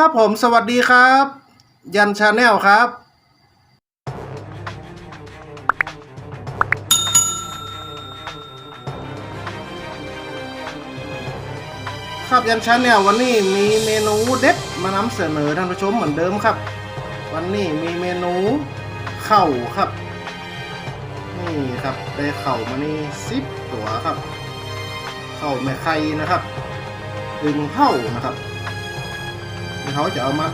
ครับผมสวัสดีครับ ยันชาแนลครับครับยันชาแนลวันนี้มีเมนูเด็ดมานำเสนอท่านผู้ชมเหมือนเดิมครับ วันนี้มีเมนูเข่าครับ นี่ครับได้เข่ามานี่สิบตัวครับ เข่าแม่ไข่นะครับอึงเผานะครับ เขาจะเอามา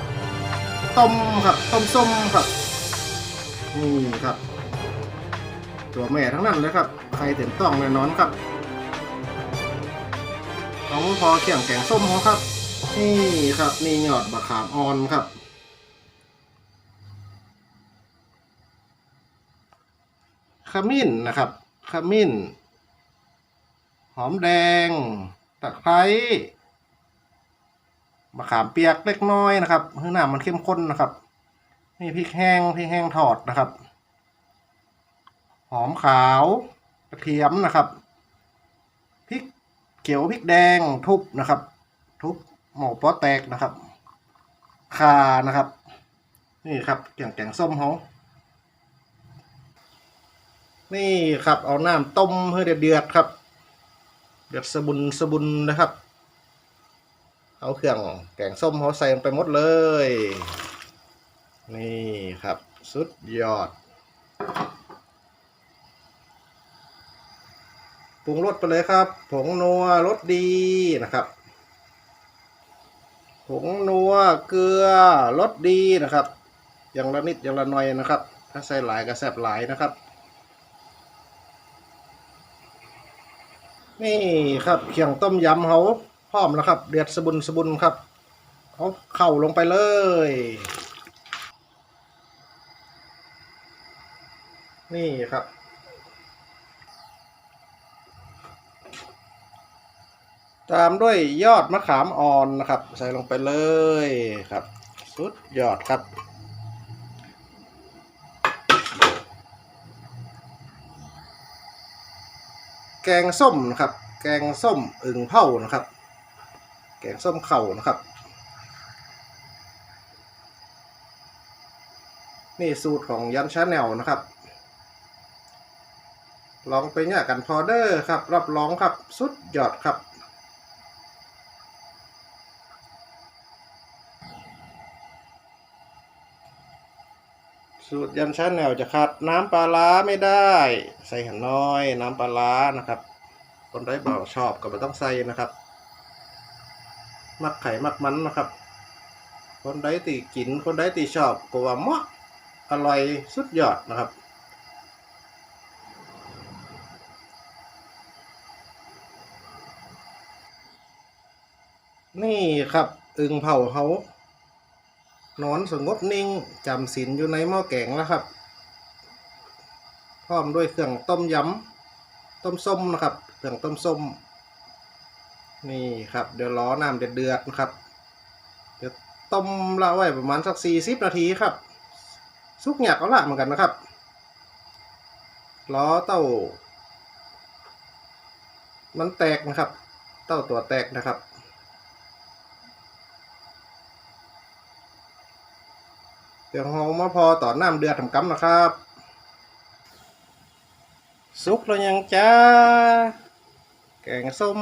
ต้มครับต้มส้มครับนี่ครับ ตัวแม่ทั้งนั้นเลยครับไข่เต็มต้องแน่นอนครับของพอเขี่ยงแกงส้มเขาครับ นี่ครับนี่หยอดบะขามออนครับขมิ้นนะครับขมิ้น หอมแดงตะไคร้ มะขามเปียกเล็กน้อยนะครับเพื่อน้ำมันเข้มข้นนะครับนี่พริกแห้งพริกแห้งทอดนะครับ หอมขาวกระเทียมนะครับพริกเขียวพริกแดงทุบนะครับ ทุบหมอปอแตกนะครับขานะครับ นี่ครับแกงแกงส้มเขานี่ครับเอาน้ำต้มให้เดือดๆครับ เดือดสะบุนสะบุนนะครับ เอาเครื่องแกงส้มเขาใส่ลงไปหมดเลย นี่ครับ สุดยอดปรุงรสไปเลยครับ ผงนัวรสดีนะครับ ผงนัวเกลือรสดีนะครับ อย่างละนิดอย่างละหน่อยนะครับ ถ้าใส่หลายก็แซ่บหลายนะครับ นี่ครับเขียงต้มยำเขา พร้อมแล้วครับ เดือดสบุนสบุนครับ เอาเข่าลงไปเลย นี่ครับตามด้วยยอดมะขามอ่อนนะครับ ใส่ลงไปเลยครับ สุดยอดครับ แกงส้มนะครับ แกงส้มอึ่งเผานะครับ แกงส้มเข่านะครับ นี่สูตรของยันชาแนลนะครับ ลองไปเนี่ยกันพอเดอร์ครับ รับรองครับ สุดยอดครับสูตรยันชาแนลจะขาดน้ำปลาร้าไม่ได้ ใส่หันน้อย น้ำปลาร้านะครับ คนได้เบาชอบก็ไม่ต้องใส่นะครับ มักไข่มักมันนะครับ คนใดตีกินคนใดตีชอบก็ว่าเหมาะอร่อยสุดยอดนะครับนี่ครับอึงเผาเขานอนสงบนิ่งจำศีลอยู่ในหม้อแกงแล้วครับ พร้อมด้วยเครื่องต้มยำต้มส้มนะครับ เครื่องต้มส้ม นี่ครับเดี๋ยวล้อน้ำเดือดๆนะครับ เดี๋ยวต้มละไว้ประมาณสักสี่สิบนาทีครับ สุกหยักก็ละเหมือนกันนะครับล้อเต้า มันแตกนะครับ เต้าตัวแตกนะครับ เดี๋ยวเรามาพอต่อน้ำเดือดทำกำนะครับสุกแล้วยังจ้า แกงส้ม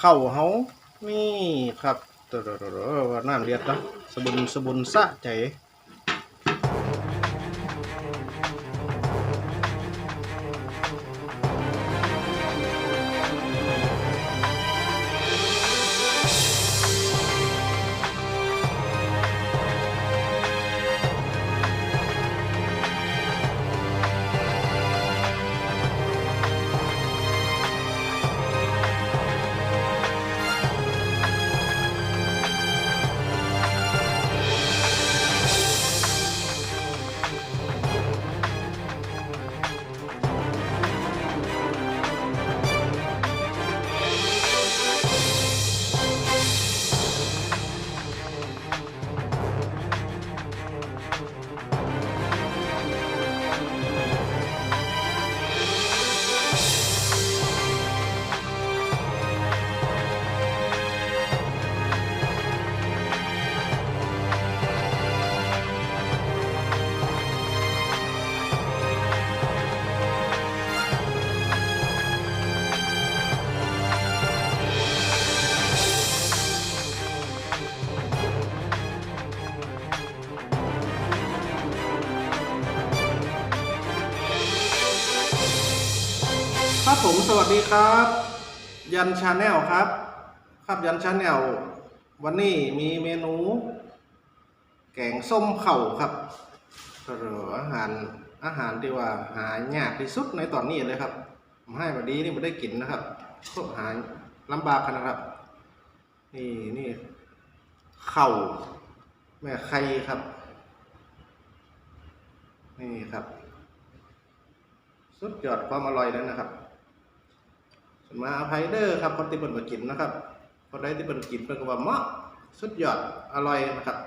เข้าเฮานี่ครับตัวว่าน้ำเดือดนะสบุนสบุนสะใจ สวัสดีครับ ยันชาแนลครับ ครับยันชาแนลวันนี้มีเมนู แกงส้มเข่าครับหรืออาหารอาหารที่ว่าหายากที่สุดในตอนนี้เลยครับผมให้วันนี้นี่ม่ได้กินนะครับก็หาลำบากนะครับ นี่นี่เข่าแม่ไข่ครับ นี่ครับ สุดยอดความอร่อยแล้วนะครับ มาอภัยเดอร์ครับคนที่เปิดมากินนะครับคนใดที่เปิดกินเปิดก็ว่าเหมาะสุดยอดอร่อยนะครับ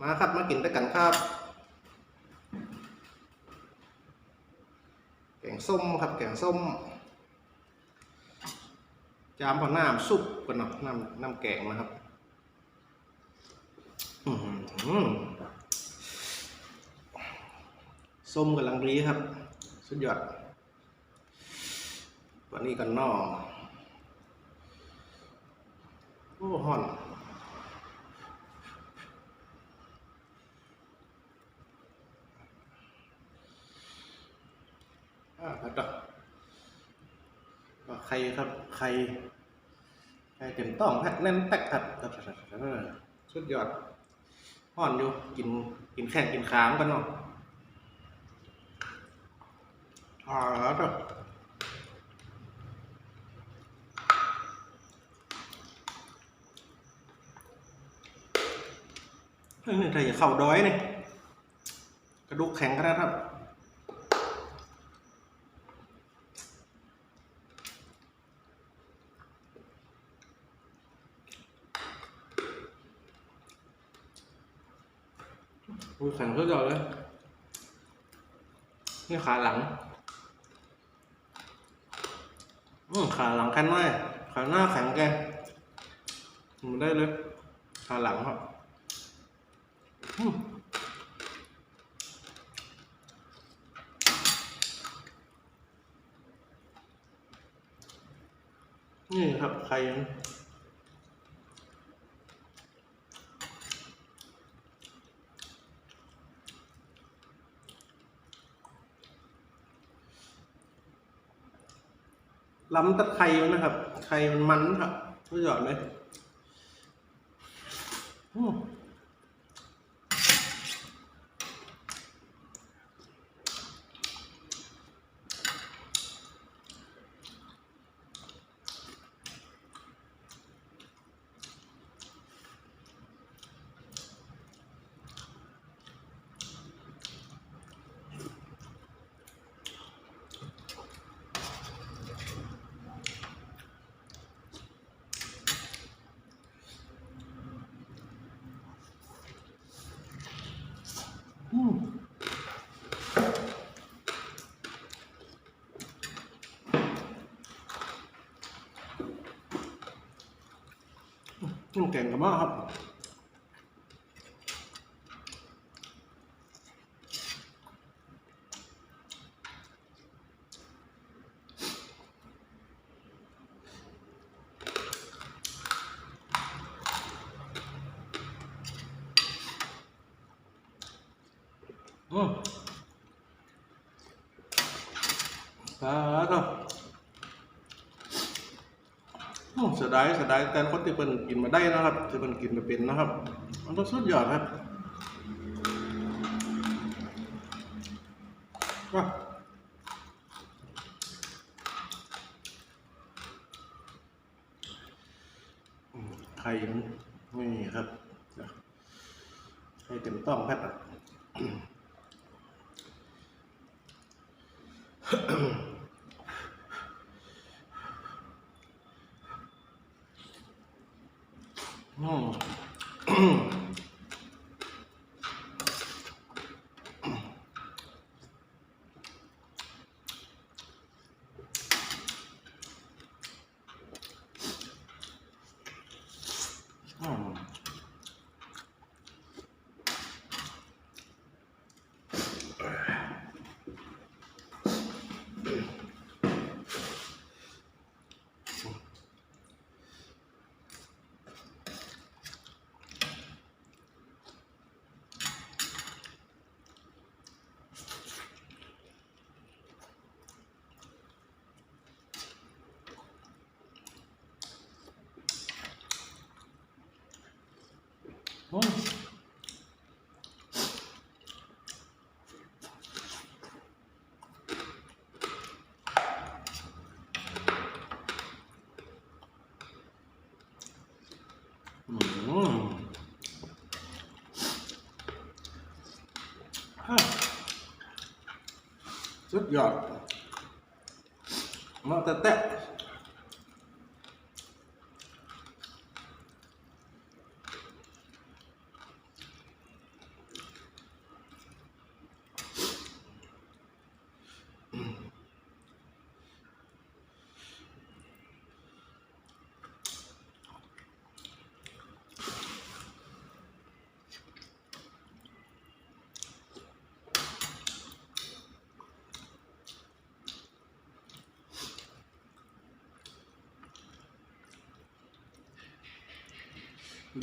มาครับมากินด้วยกันครับแกงส้มครับแกงส้ม จามพอน้ำซุปกันเนาะน้ำน้ำแกงนะครับอื้อหือส้มกำลังดีครับ สุดยอด วันนี้กันนอโอ้ห่อนอ่าครับต่อใครครับใครใครเต็มต้องแน่นแตกครับครับสุดยอดห่อนอยู่กินกินแข่งกินขามกันเนาะอ่าต่อเนี่ถ้าอย่าเข่าดอยนี่กระดูกแข็งขนาดครับอุ้ยแข็งสุดยอดเลย นี่ขาหลัง อืมขาหลังแข็งมากขาหน้าแข็งแกมันได้เลย ขาหลังครับ นี่ครับไข่ล้ำตะไคร้มันนะครับ ไข่มันมันครับสุดยอดเต้องแก่งกันมากครับ อืม ครับครับอืมเสียดายเสียดายแต่คนที่เป็นกินมาได้นะครับที่เป็นกินมาเป็นนะครับ มันต้องสุดยอดครับว่าไข่นนี่ครับไข่เต็มต้องแพทย์อะ อืม อืม อืมอืมฮะ สุดยอดม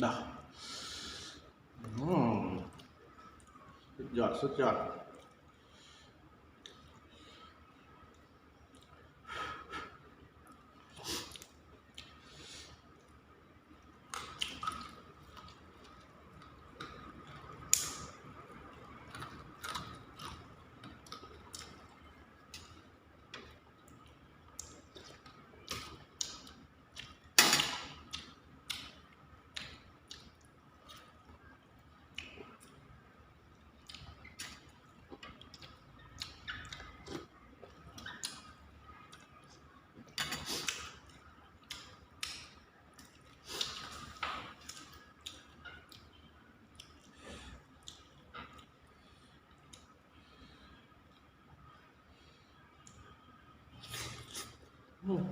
ดอกอืมสุดยอดสุดยอด อืม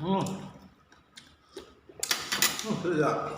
อืม อื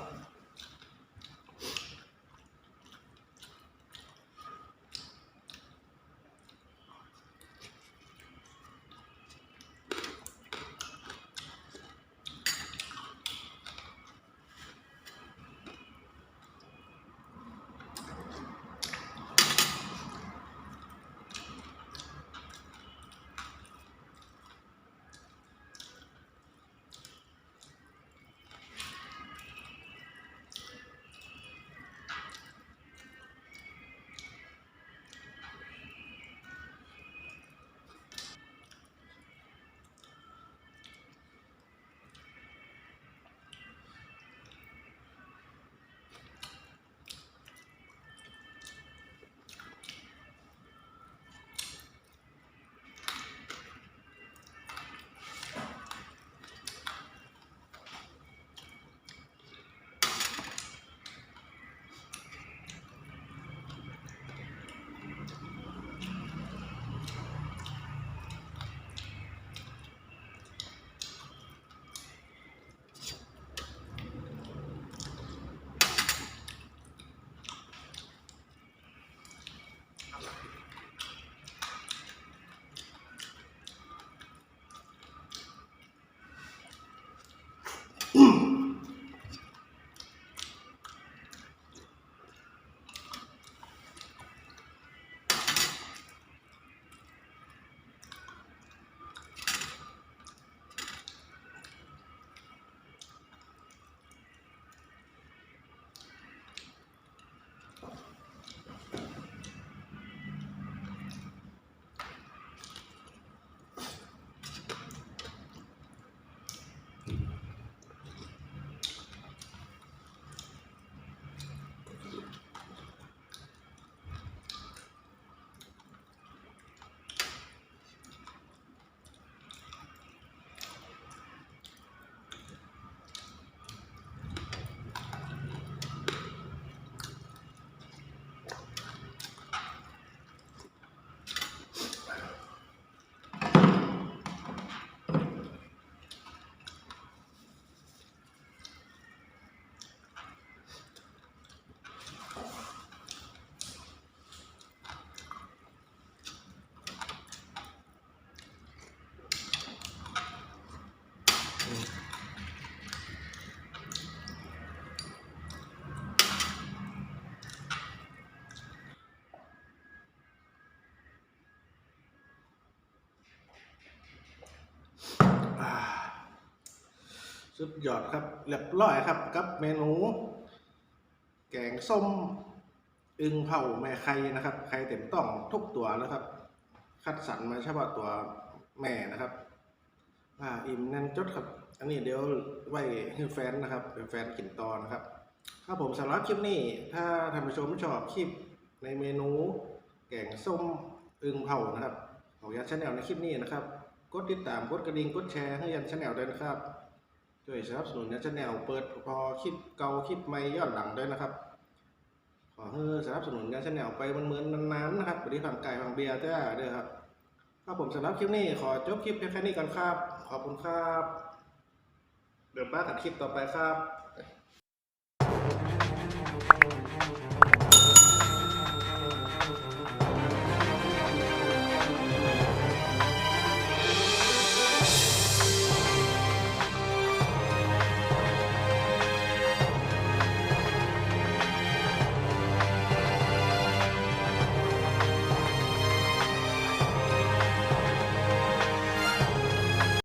สุดยอดสุดยอดครับเรียบร้อยครับ กับเมนู แกงส้ม อึงเผาแม่ไข่นะครับ ไข่เต็มต้องทุกตัวแล้วครับ คัดสรรมาเฉพาะตัวแม่นะครับอ่าอิ่มแน่นจดครับ อันนี้เดี๋ยวไว้ให้แฟนนะครับเป็นแฟนกินตอนะครับครับผมสำหรับคลิปนี้ ถ้าท่านผู้ชมชอบคลิปในเมนู แกงส้มอึงเผานะครับของยันชาแนลในคลิปนี้นะครับ กดติดตามกดกระดิ่งกดแชร์ให้ยันชาแนลด้วยนะครับ ช่วยสนับสนุนยันชแนลเปิดพอคลิปเก่าคลิปใหม่ย้อนหลังด้วยนะครับ ขอให้สนับสนุนยันชแนลไปมันเหมือนๆนานๆนะครับบริษัทไก่ฟังเบียร์เจ้าเด้อครับถ้าผมสำหรับคลิปนี้ขอจบคลิปแค่นี้ก่อนครับ ขอบคุณครับ เดี๋ยวป้าตัดคลิปต่อไปครับ